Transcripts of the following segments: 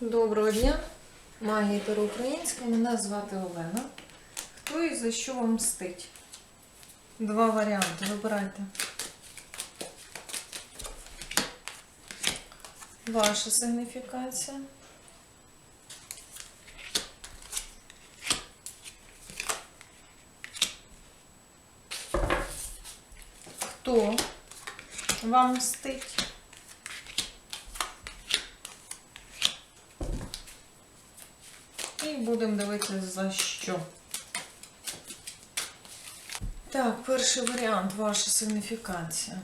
Доброго дня, магія Українська. Мене звати Олена. Хто і за що вам мстить? Два варіанти. Вибирайте. Ваша сигніфікація. Хто вам мстить? Будемо дивитися за що. Так, перший варіант ваша сигніфікація.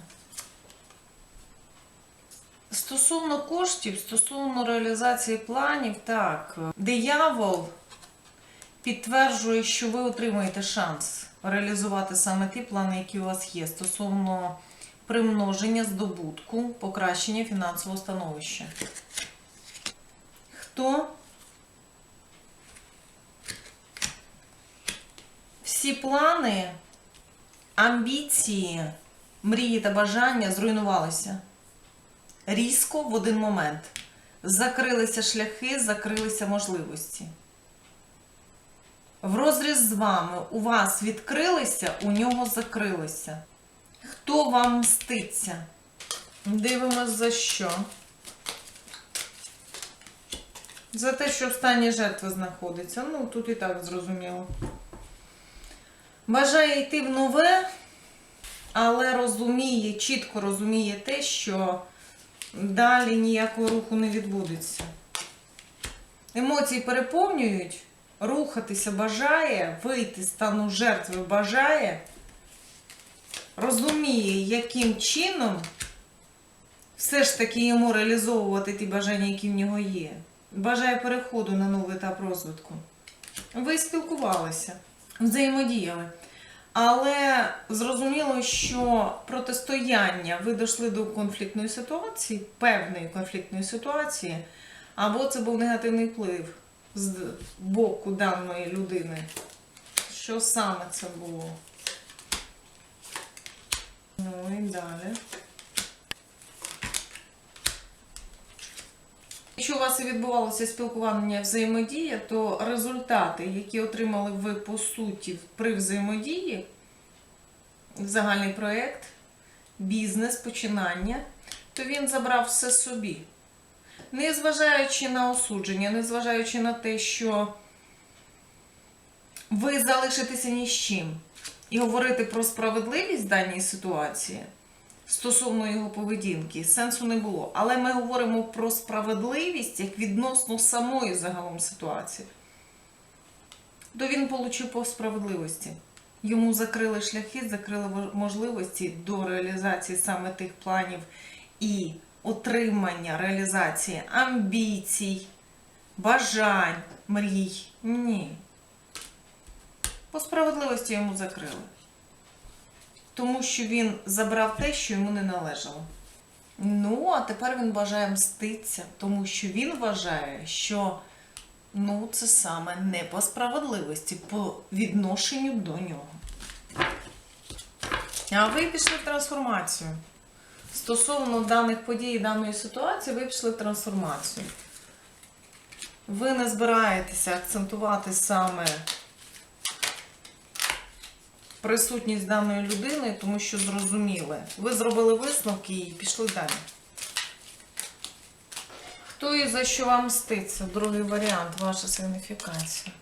Стосовно коштів, стосовно реалізації планів, так, диявол підтверджує, що ви отримаєте шанс реалізувати саме ті плани, які у вас є, стосовно примноження здобутку, покращення фінансового становища. Хто всі плани, амбіції, мрії та бажання зруйнувалися різко в один момент. Закрилися шляхи, закрилися можливості. В розріз з вами у вас відкрилися, у нього закрилися. Хто вам мститься? Дивимось за що. За те, що в стані жертви знаходиться. Ну, тут і так зрозуміло. Бажає йти в нове, але розуміє, чітко розуміє те, що далі ніякого руху не відбудеться. Емоції переповнюють, рухатися бажає, вийти з стану жертви бажає, розуміє, яким чином все ж таки йому реалізовувати ті бажання, які в нього є. Бажає переходу на новий етап розвитку. Ви спілкувалися, взаємодіяли. Але зрозуміло, що протистояння ви дійшли до конфліктної ситуації, певної конфліктної ситуації, або це був негативний вплив з боку даної людини. Що саме це було? Ну і далі. Якщо у вас відбувалося спілкування взаємодія, то результати, які отримали ви по суті при взаємодії, загальний проєкт, бізнес, починання, то він забрав все собі. Незважаючи на осудження, незважаючи на те, що ви залишитеся ні з чим. І говорити про справедливість в даній ситуації стосовно його поведінки сенсу не було. Але ми говоримо про справедливість як відносно самої загалом ситуації. То він отримав по справедливості. Йому закрили шляхи, закрили можливості до реалізації саме тих планів і отримання реалізації амбіцій, бажань, мрій. Ні. По справедливості йому закрили. Тому що він забрав те, що йому не належало. Ну, а тепер він бажає мститися, тому що він вважає, що ну, це саме не по справедливості, по відношенню до нього. А ви пішли в трансформацію. Стосовно даних подій, даної ситуації, ви пішли в трансформацію. Ви не збираєтеся акцентувати саме присутність даної людини, тому що зрозуміли. Ви зробили висновки і пішли далі. Хто і за що вам мститься? Другий варіант, ваша сигніфікація.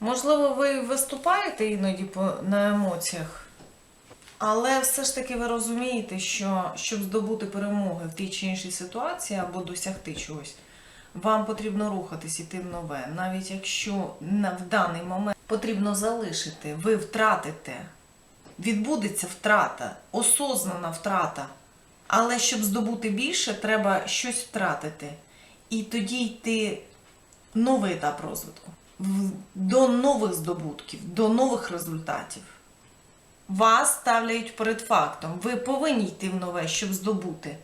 Можливо, ви виступаєте іноді на емоціях, але все ж таки ви розумієте, що щоб здобути перемоги в тій чи іншій ситуації або досягти чогось, вам потрібно рухатись, іти в нове. Навіть якщо в даний момент потрібно залишити, ви втратите, відбудеться втрата, осознана втрата. Але щоб здобути більше, треба щось втратити. І тоді йти новий етап розвитку. До нових здобутків, до нових результатів. Вас ставляють перед фактом. Ви повинні йти в нове, щоб здобути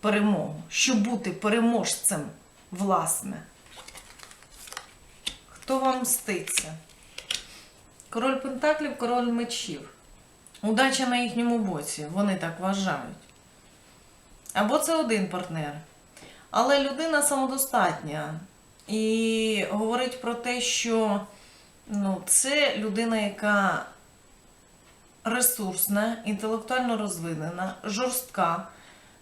перемогу, щоб бути переможцем, власне. Хто вам мститься? Король Пентаклів, король мечів. Удача на їхньому боці. Вони так вважають. Або це один партнер. Але людина самодостатня і говорить про те, що ну, це людина, яка ресурсна, інтелектуально розвинена, жорстка,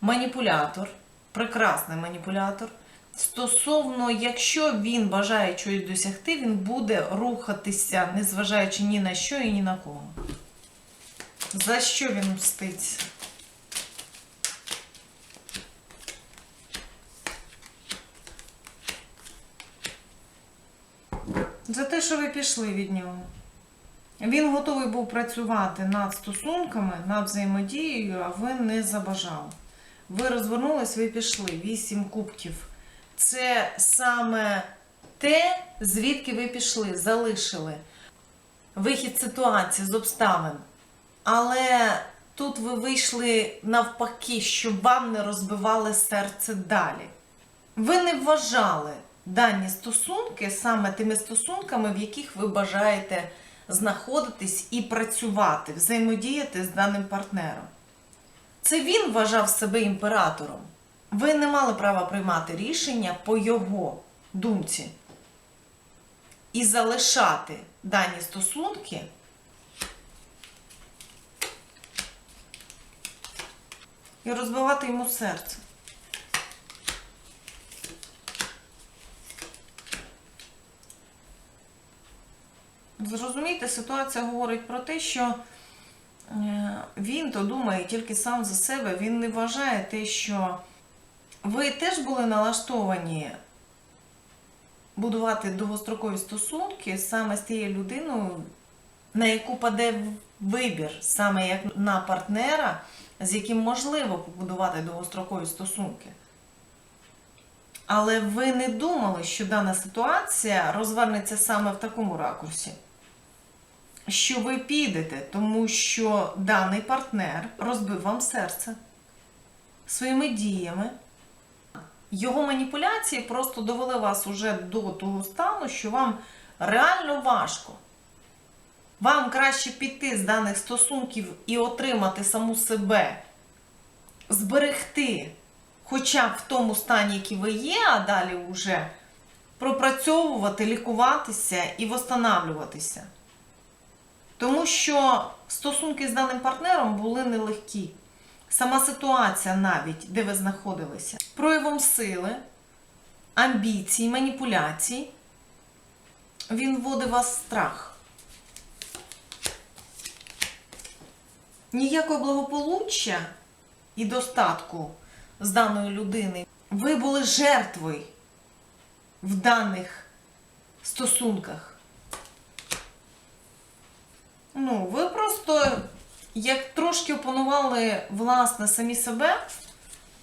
маніпулятор, прекрасний маніпулятор. Стосовно, якщо він бажає чогось досягти, він буде рухатися, незважаючи ні на що і ні на кого. За що він мститься? За те, що ви пішли від нього. Він готовий був працювати над стосунками, над взаємодією, а ви не забажали. Ви розвернулись, ви пішли. Вісім кубків. Це саме те, звідки ви пішли, залишили. Вихід ситуації з обставин. Але тут ви вийшли навпаки, щоб вам не розбивали серце далі. Ви не вважали дані стосунки саме тими стосунками, в яких ви бажаєте знаходитись і працювати, взаємодіяти з даним партнером. Це він вважав себе імператором. Ви не мали права приймати рішення по його думці і залишати дані стосунки. І розбивати йому серце. Зрозумійте, ситуація говорить про те, що е, він то думає тільки сам за себе, він не вважає те, що ви теж були налаштовані будувати довгострокові стосунки саме з тією людиною, на яку паде вибір, саме як на партнера, з яким можливо побудувати довгострокові стосунки. Але ви не думали, що дана ситуація розвернеться саме в такому ракурсі. Що ви підете, тому що даний партнер розбив вам серце своїми діями. Його маніпуляції просто довели вас уже до того стану, що вам реально важко. Вам краще піти з даних стосунків і отримати саму себе, зберегти, хоча б в тому стані, який ви є, а далі вже пропрацьовувати, лікуватися і восстанавлюватися. Тому що стосунки з даним партнером були нелегкі. Сама ситуація навіть, де ви знаходилися, проявом сили, амбіцій, маніпуляцій, він вводив вас в страх. Ніякого благополуччя і достатку з даної людини. Ви були жертвою в даних стосунках. Ну, ви просто як трошки опанували власне самі себе,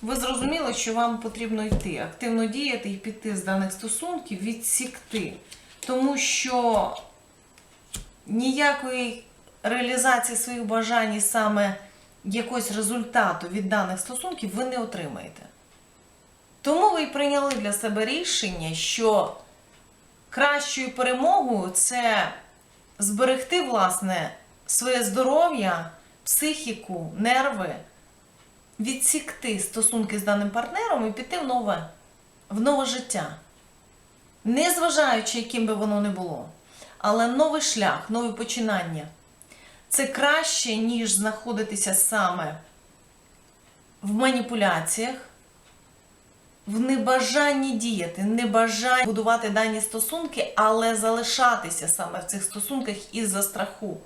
ви зрозуміли, що вам потрібно йти, активно діяти і піти з даних стосунків, відсікти. Тому що ніякої реалізації своїх бажань і саме якогось результату від даних стосунків ви не отримаєте. Тому ви й прийняли для себе рішення, що кращою перемогою це зберегти, власне, своє здоров'я, психіку, нерви, відсікти стосунки з даним партнером і піти в нове, в нове життя. Не зважаючи, яким би воно не було. Але новий шлях, нові починання. Це краще, ніж знаходитися саме в маніпуляціях, в небажанні діяти, небажанні будувати дані стосунки, але залишатися саме в цих стосунках із-за страху.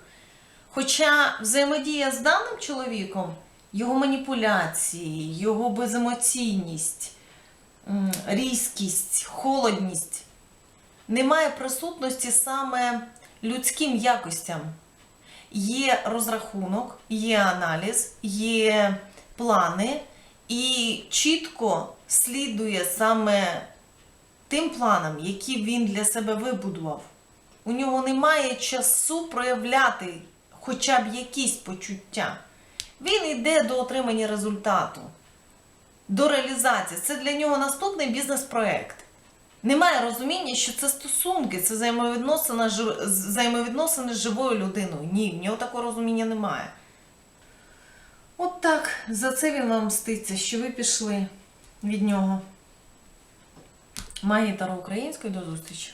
Хоча взаємодія з даним чоловіком, його маніпуляції, його беземоційність, різкість, холодність немає присутності саме людським якостям. Є розрахунок, є аналіз, є плани, і чітко слідує саме тим планам, які він для себе вибудував. У нього немає часу проявляти хоча б якісь почуття. Він йде до отримання результату, до реалізації. Це для нього наступний бізнес-проект. Немає розуміння, що це стосунки, це взаємовідносини, взаємовідносини з живою людиною. Ні, в нього такого розуміння немає. От так. За це він вам мститься, що ви пішли від нього. Магія української до зустрічі.